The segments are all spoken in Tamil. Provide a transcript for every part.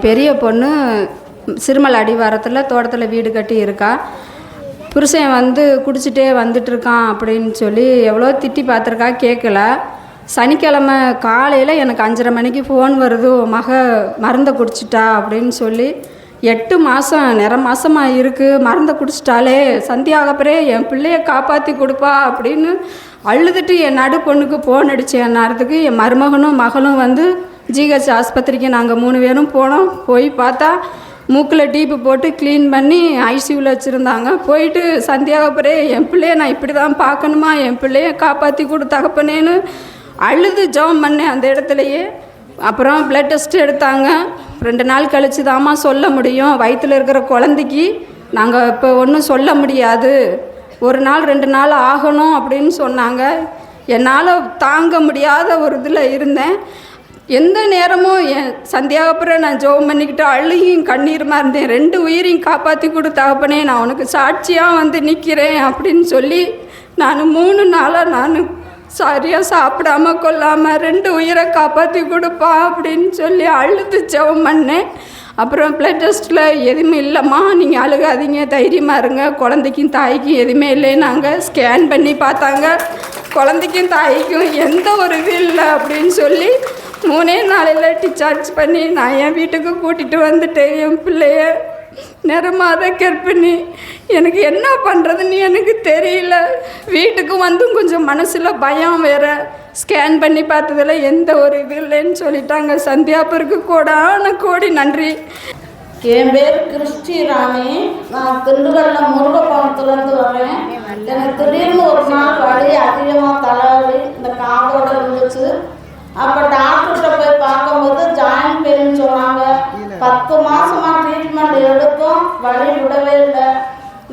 பெரிய பொண்ணு சிறுமல் அடிவாரத்தில் தோட்டத்தில் வீடு கட்டி இருக்கா. புருஷன் வந்து குடிச்சிட்டே வந்துட்டு இருக்கான் அப்படின்னு சொல்லி எவ்வளோ திட்டி பார்த்துருக்கா கேட்கல சனிக்கிழமை காலையில் எனக்கு அஞ்சரை மணிக்கு ஃபோன் வருது மக மருந்தை குடிச்சிட்டா? அப்படின்னு சொல்லி. எட்டு மாதம் நிற மாதமாக இருக்குது மருந்தை குடிச்சிட்டாலே சந்தியாகப்பரே என் பிள்ளைய காப்பாற்றி கொடுப்பா அப்படின்னு அழுதுட்டு என் நடு பொண்ணுக்கு ஃபோன் அடித்தேன் நேரத்துக்கு என் மருமகனும் மகளும் வந்து ஜிஹெச் ஆஸ்பத்திரிக்கு நாங்கள் மூணு பேரும் போனோம். போய் பார்த்தா மூக்கில் டீப்பு போட்டு க்ளீன் பண்ணி ஐசியூவில் வச்சுருந்தாங்க. போயிட்டு சந்தியாகப்பரே என் பிள்ளைய நான் இப்படி தான் பார்க்கணுமா? என் பிள்ளைய காப்பாற்றி கொடு தகப்பனேன்னு அழுது ஜெபம் பண்ணேன் அந்த இடத்துலையே. அப்புறம் பிளட் டெஸ்ட் எடுத்தாங்க. ரெண்டு நாள் கழித்து தாம்மா சொல்ல முடியும். வயிற்றில் இருக்கிற குழந்தைக்கு நாங்கள் இப்போ ஒன்றும் சொல்ல முடியாது. ஒரு நாள் ரெண்டு நாள் ஆகணும் அப்படின்னு சொன்னாங்க. என்னால் தாங்க முடியாத ஒரு இதில் இருந்தேன். எந்த நேரமும் என் சந்தியாகப்புறம் நான் ஜெபம் பண்ணிக்கிட்டு அழுகியும் கண்ணீருமா இருந்தேன். ரெண்டு உயிரையும் காப்பாற்றி கொடுத்தாப்பனே நான் உனக்கு சாட்சியாக வந்து நிற்கிறேன் அப்படின்னு சொல்லி நான் மூணு நாளாக நான் சரியாக சாப்பிடாம கொள்ளாமல் ரெண்டு உயிரை காப்பாற்றி கொடுப்பா அப்படின்னு சொல்லி அழுது ஜெபம் பண்ணேன். அப்புறம் பிளட் டெஸ்ட்டில் எதுவுமே இல்லைம்மா நீங்கள் அழுகாதீங்க தைரியமாக இருங்க. குழந்தைக்கும் தாய்க்கும் எதுவுமே இல்லைன்னாங்க. ஸ்கேன் பண்ணி பார்த்தாங்க. குழந்தைக்கும் தாய்க்கும் எந்த ஒரு இது இல்லை அப்படின்னு சொல்லி மூணே நாளையில் டிஸ்சார்ஜ் பண்ணி நான் என் வீட்டுக்கு கூட்டிகிட்டு வந்துட்டேன் என் பிள்ளைய. நிறமாத கற்பிணி எனக்கு என்ன பண்ணுறதுன்னு எனக்கு தெரியல. வீட்டுக்கு வந்தும் கொஞ்சம் மனசில் பயம் வேற. ஸ்கேன் பண்ணி பார்த்ததுல எந்த ஒரு இது இல்லைன்னு சொல்லிட்டாங்க. சந்தியாப்பருக்கு கோடான கோடி நன்றி. என் பேர் கிறிஸ்டி ராணி நான் திண்டுக்கல்ல முருகப்பணத்துலேருந்து வரேன். எனக்கு திடீர்னு ஒரு நாள் வலி அதிகமாக தலைவலி இந்த காதோட இருந்துச்சு அப்போ டாக்டர்கிட்ட போய் பார்க்கும்போது ஜாயின் பெயின் சொன்னாங்க பத்து மாசமா ட்ரீட்மெண்ட் வழி விடவே இல்லை.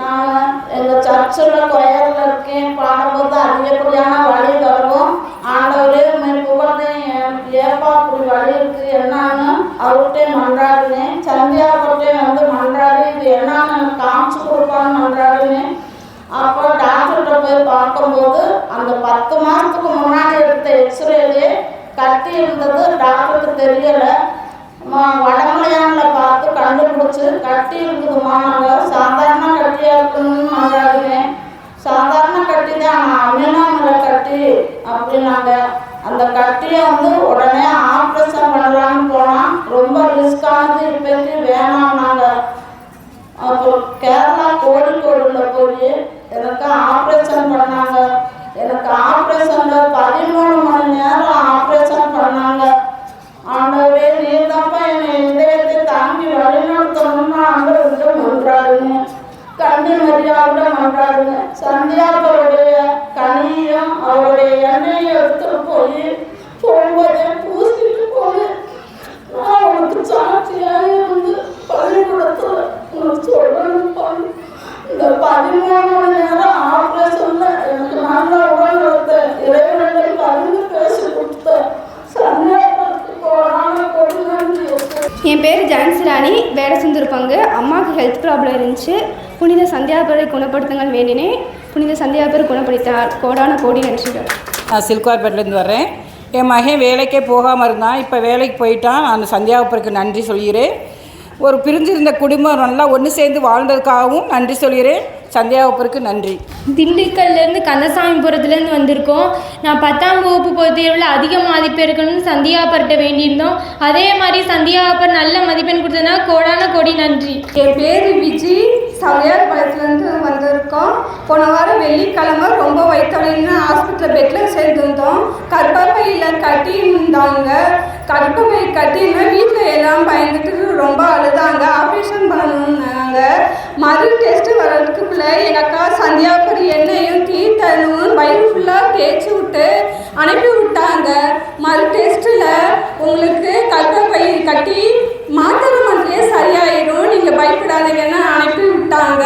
நான் எங்கள் சர்ச்சில் கொயரில் இருக்கேன். பாடும்போது அதிகப்படியான வழி வரவும் ஆண்டவரே உண்மை புகழ்ந்தேன் ஏப்பா அப்படி வழி இருக்குது என்னன்னு அவர்கிட்டே மன்றாடினேன் சந்தியாப்பட்டே வந்து மன்றாடி இது என்னன்னு காமிச்சு கொடுப்பான்னு மன்றாடினேன் அப்போ டாக்டர்கிட்ட போய் பார்க்கும்போது அந்த பத்து மாதத்துக்கு முன்னாடி எடுத்த எக்ஸ்ரேலே கட்டி இருந்தது டாக்டருக்கு தெரியலை. வச்சு கட்டி இருக்குதுமா நாங்கள் சாதாரண கட்டியாக இருக்கணும்னு மன்றாடினேன் சாதாரண கட்டி தான் ஆனால் அமினாமலை கட்டி அப்படின்னாங்க அந்த கட்டியை வந்து உடனே ஆப்ரேஷன் பண்ணலான்னு போனால் ரொம்ப ரிஸ்கானது இப்போது வேணாம்னாங்க அப்புறம் கேரளா கோழிக்கோடுல போய் எனக்கு ஆப்ரேஷன் பண்ணாங்க எனக்கு ஆப்ரேஷனில் பதிமூணு மணி நேரம் ஆப்ரேஷன் பண்ணாங்க ஆண்டவரே நீர் தான்ப்பா என்னை இதயத்தை தாங்கி வழிநடத்தணும்னு ஆண்டவர்கிட்ட மன்றாடுங்க கண்ணி மரியாதை சந்தியாக்களுடைய சந்தியாபருடைய கனியும் அவருடைய எண்ணெயை எடுத்துட்டு போய் போகும்போதே பூசிட்டு போய் நான் உனக்கு சாட்சியாக இருந்து பள்ளிக்கூடத்தில் உனக்கு சொல்லணும்ப்பா இந்த பதிமூணு மணி நேரம் ஆப்ரேஷன்ல எனக்கு நல்ல உடல் கொடுத்த இறைவனிடம் பகிர்ந்து பேசி கொடுத்த சந்தேகத்துக்கு போனால கொண்டு என் பேர் ஜான்சி ராணி. வேடசுந்தர் பங்கு அம்மாவுக்கு ஹெல்த் ப்ராப்ளம் இருந்துச்சு. புனித சந்தியாபரை குணப்படுத்துங்கள் வேண்டினேன் புனித சந்தியாபர் குணப்படுத்தார் கோடான கோடி நன்றிகள். நான் சில்குவார்பேட்டிலேருந்து வர்றேன். என் மகன் வேலைக்கே போகாமல் இருந்தான். இப்போ வேலைக்கு போயிட்டான். நான் சந்தியாவுப்பருக்கு நன்றி சொல்கிறேன். ஒரு பிரிஞ்சிருந்த குடும்பம் நல்லா ஒன்று சேர்ந்து வாழ்ந்ததுக்காகவும் நன்றி சொல்கிறேன். சந்தியாவுப்பருக்கு நன்றி. திண்டுக்கல்லேருந்து கந்தசாமிபுரத்துலேருந்து வந்திருக்கோம். நான் பத்தாம் வகுப்பு பொது தேர்வில் அதிக மதிப்பெண் இருக்கணும்னு சந்தியாப்பர்கிட்ட வேண்டியிருந்தோம். அதே மாதிரி சந்தியாப்பர் நல்ல மதிப்பெண் கொடுத்ததுனா கோடான கோடி நன்றி. என் பேர் விஜி. சவையார் பாளையத்துலேருந்து வந்திருக்கோம். போன வாரம் வெள்ளிக்கிழமை ரொம்ப வயிற்றுவலின்னு ஹாஸ்பிட்டல் பெட்டில் சேர்ந்துருந்தோம் கர்ப்பப்பையில் கட்டி கட்டியிருந்தாங்க. கட்டுமை கட்டின்னு வீட்டில் எல்லாம் பயந்துட்டு ரொம்ப அழுதாங்க. ஆப்ரேஷன் பண்ணணுன்னாங்க மறு டெஸ்ட் வர்றதுக்குள்ள எங்கள் அக்கா சந்தியாபுரி எண்ணெயும் தீர்த்தனும் வயிறு ஃபுல்லாக தேய்ச்சி விட்டு அனுப்பி விட்டாங்க. மறு டெஸ்ட்டில் உங்களுக்கு கட்டப்பை கட்டி மாத்திரை மாதிரியே சரியாயிடும். நீங்கள் பயப்படாதீங்கன்னு அனுப்பி விட்டாங்க.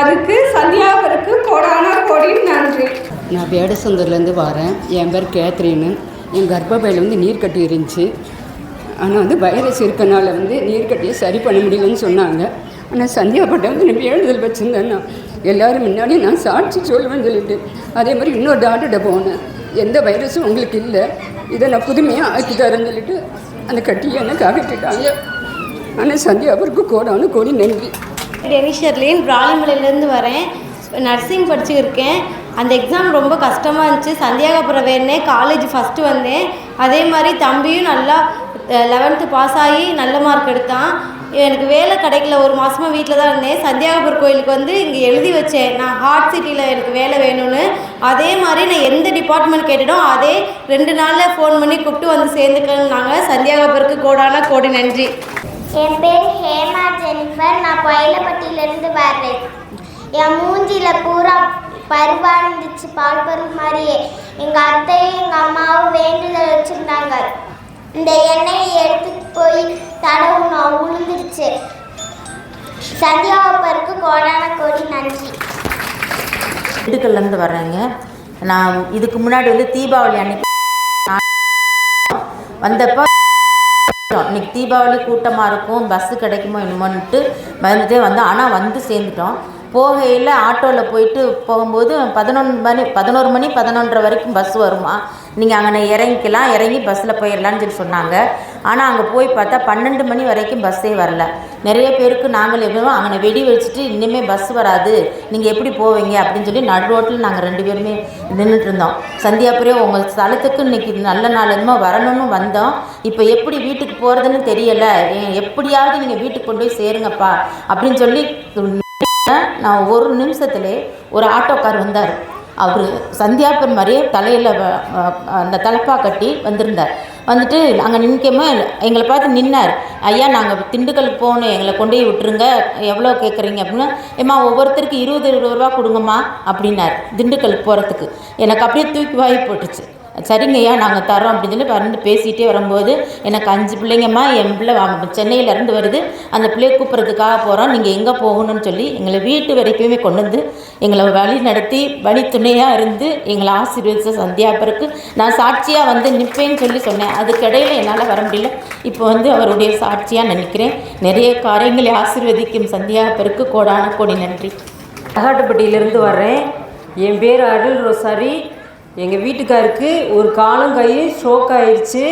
அதுக்கு சந்தியாபுருக்கு கொடான கொடி நன்றி. நான் வேடசுந்தர்லேருந்து வரேன். என் பேர் கேத்ரின்னு. என் கர்ப்பப்பையில் வந்து நீர் கட்டி இருந்துச்சு. ஆனால் வந்து வைரஸ் இருக்கனால வந்து நீர் கட்டியை சரி பண்ண முடியலன்னு சொன்னாங்க. ஆனால் சந்தியாப்பட்டம் வந்து நான் வேண்டுதல் வச்சுருந்தேன் நான் எல்லோரும் முன்னாடி நான் சாட்சி சொல்லுவேன்னு சொல்லிட்டு அதே மாதிரி இன்னொரு டாக்டர்கிட்ட போனேன். எந்த வைரஸும் உங்களுக்கு இல்லை. இதை நான் புதுமையாக ஆக்கி தரேன்னு சொல்லிட்டு அந்த கட்டியை எனக்கு அகற்றிட்டாங்க ஆனால் சந்தியாபருக்கு கோடானு கோடி நன்றி. டெனிஷர்லேன் ராலிமலையிலேருந்து வரேன். நர்சிங் படிச்சுருக்கேன். அந்த எக்ஸாம் ரொம்ப கஷ்டமாக இருந்துச்சு. சந்தியாகபுரம் வேணே காலேஜ் ஃபஸ்ட்டு வந்தேன் அதே மாதிரி தம்பியும் நல்லா லெவன்த்து பாஸ் ஆகி நல்ல மார்க் எடுத்தான். எனக்கு வேலை கிடைக்கல. ஒரு மாதமாக வீட்டில் தான் இருந்தேன். சந்தியாகபுரம் கோயிலுக்கு வந்து இங்கே எழுதி வச்சேன். நான் ஹார்ட் சிட்டியில் எனக்கு வேலை வேணும்னு. அதே மாதிரி நான் எந்த டிபார்ட்மெண்ட் கேட்டுட்டோம் அதே ரெண்டு நாளில் ஃபோன் பண்ணி கூப்பிட்டு வந்து சேர்ந்துக்கணுன்னாங்க சந்தியாகபுருக்கு கோடான கோடி நன்றி. என் பேர் ஹேமா ஜெனிஃபர். நான் கோயிலப்பட்டியிலேருந்து வர்றேன். என் மூஞ்சியில் பருவானந்துச்சு பருவா இருந்துச்சு பால் பருவு மாதிரியே. எங்கள் அத்தையும் எங்கள் அம்மாவும் வேண்டுதல் வச்சுருந்தாங்க. இந்த எண்ணெயை எடுத்துட்டு போய் தடவுனோம் உளுந்துருச்சு சந்தியாவப்பருக்கு கோடான கோடி நன்றி. திண்டுக்கல்லேருந்து வர்றேங்க. நான் இதுக்கு முன்னாடி வந்து தீபாவளி அன்னைக்கு வந்தப்போ இன்னைக்கு தீபாவளி கூட்டமாக இருக்கும் பஸ்ஸு கிடைக்குமோ என்னமோன்ட்டு வந்துட்டே வந்தோம். ஆனால் வந்து சேர்ந்துட்டோம். போகையில் ஆட்டோவில் போயிட்டு போகும்போது பதினொன்று மணி பதினோரு மணி பதினொன்றரை வரைக்கும் பஸ் வருமா? நீங்கள் அங்கே இறங்கிக்கலாம் இறங்கி பஸ்ஸில் போயிடலான்னு சொல்லி சொன்னாங்க. ஆனால் அங்கே போய் பார்த்தா பன்னெண்டு மணி வரைக்கும் பஸ்ஸே வரல. நிறைய பேருக்கு நாங்கள் எப்பவும் அங்கே வெடி வச்சுட்டு இனிமேல் பஸ் வராது. நீங்கள் எப்படி போவீங்க? அப்படின்னு சொல்லி நடு ரோட்டில் நாங்கள் ரெண்டு பேருமே நின்றுட்டு இருந்தோம். சந்தியாபுரே உங்கள் ஸ்தலத்துக்கு இன்னைக்கு நல்ல நாள் என்னமோ வரணும்னு வந்தோம். இப்போ எப்படி வீட்டுக்கு போகிறதுன்னு தெரியலை. எப்படியாவது நீங்கள் வீட்டுக்கு கொண்டு போய் சேருங்கப்பா அப்படின்னு சொல்லி நான் ஒரு நிமிஷத்துலே ஒரு ஆட்டோக்கார் வந்தார். அவர் சந்தியாப்பன் மாதிரியே தலையில் அந்த தலப்பா கட்டி வந்திருந்தார். வந்துட்டு அங்கே நிற்காம எங்களை பார்த்து நின்னார். ஐயா நாங்கள் திண்டுக்கலுக்கு போகணும் எங்களை கொண்டு போய் விட்டுருங்க. எவ்வளோ கேட்குறீங்க அப்படின்னு. ஏம்மா ஒவ்வொருத்தருக்கு இருபது இருபது ரூபா கொடுங்கம்மா அப்படின்னார். திண்டுக்கலுக்கு போகிறதுக்கு எனக்கு அப்படியே தூக்கி வாய் போட்டுச்சு. சரிங்கய்யா நாங்கள் தரோம் அப்படின்னு சொல்லி வந்து பேசிகிட்டே வரும்போது எனக்கு அஞ்சு பிள்ளைங்கம்மா என் பிள்ளை சென்னையில் சென்னையில இருந்து வருது. அந்த பிள்ளையை கூப்பிட்றதுக்காக போகிறோம் நீங்கள் எங்கே போகணும்னு சொல்லி எங்களை வீட்டு வரைக்குமே கொண்டு வந்து எங்களை வழி நடத்தி வழி துணையாக இருந்து எங்களை ஆசீர்வதிச்ச பிறகு நான் சாட்சியாக வந்து நிற்பேன்னு சொல்லி சொன்னேன். அதுக்கிடையில் என்னால் வர முடியல. இப்போ வந்து அவருடைய சாட்சியாக நினைக்கிறேன். நிறைய காரியங்களை ஆசீர்வதிக்கும் சந்தியா பிறகு கோடான கோடி நன்றி. அகாட்டுப்பட்டியிலேருந்து வர்றேன். என் பேர் அருள் ரோசாரி. எங்கள் வீட்டுக்காருக்கு ஒரு காலும் கை ஸ்ட்ரோக் ஆயிடுச்சு.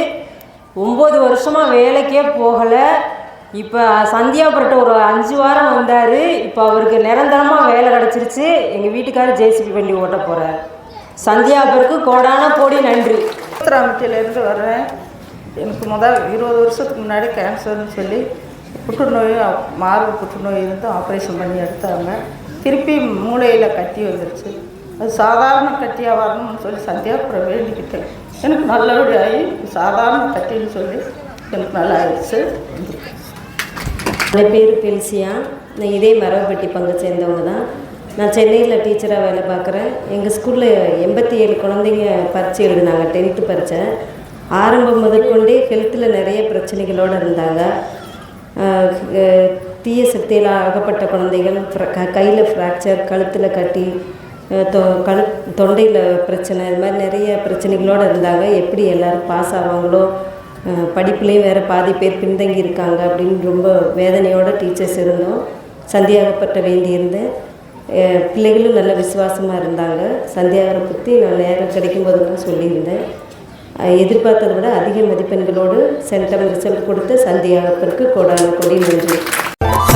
ஒம்பது வருஷமாக வேலைக்கே போகலை. இப்போ சந்தியாபுரட்ட ஒரு அஞ்சு வாரம் வந்தார். இப்போ அவருக்கு நிரந்தரமாக வேலை கிடச்சிருச்சு. எங்கள் வீட்டுக்காரர் ஜேசிபி வண்டி ஓட்ட போகிறார் சந்தியாபுருக்கு கோடான கோடி நன்றி. ராமத்திலேருந்து வர்றேன் எனக்கு முதல் இருபது வருஷத்துக்கு முன்னாடி கேன்சர்னு சொல்லி புற்றுநோய் மார்பு புற்றுநோய் இருந்து ஆப்ரேஷன் பண்ணி எடுத்தாங்க. திருப்பி மூளையில் கட்டி வந்துருச்சு. அது சாதாரண கட்டியாக வரணும்னு சொல்லி சந்தியாபுரம் வேண்டிக்கிட்டேன். எனக்கு நல்லபடியாகி சாதாரண கட்டின்னு சொல்லி எனக்கு நல்லா ஆயிடுச்சு. என் பேர் பெல்சியா நான் இதே மரவப்பட்டி பங்கு சேர்ந்தவங்க தான். நான் சென்னையில் டீச்சராக வேலை பார்க்குறேன். எங்கள் ஸ்கூலில் எண்பத்தி ஏழு குழந்தைங்க பரிச்சு எழுதினாங்க டென்த்து பரிச்சை ஆரம்பம் முதற்கொண்டே ஹெல்த்தில் நிறைய பிரச்சனைகளோடு இருந்தாங்க. தீய சக்தியில் அகப்பட்ட குழந்தைகள் கையில் ஃப்ராக்சர் கழுத்தில் கட்டி தொ கழு தொண்டையில் பிரச்சனை இது மாதிரி நிறைய பிரச்சனைகளோடு இருந்தாங்க. எப்படி எல்லோரும் பாஸ் ஆவாங்களோ படிப்புலேயும் வேறு பாதி பேர் பின்தங்கி இருக்காங்க அப்படின்னு ரொம்ப வேதனையோட டீச்சர்ஸ் இருந்தோம். சந்தியாகப்பட்ட வேண்டியிருந்தேன் பிள்ளைகளும் நல்ல விசுவாசமாக இருந்தாங்க. சந்தியாகரை பற்றி நான் நேரம் கிடைக்கும் போதுன்னு சொல்லியிருந்தேன் எதிர்பார்த்ததை விட அதிக மதிப்பெண்களோடு சென்டம் ரிசல்ட் கொடுத்த சந்தியாகப்பருக்கு கொடான கொடி நன்றி.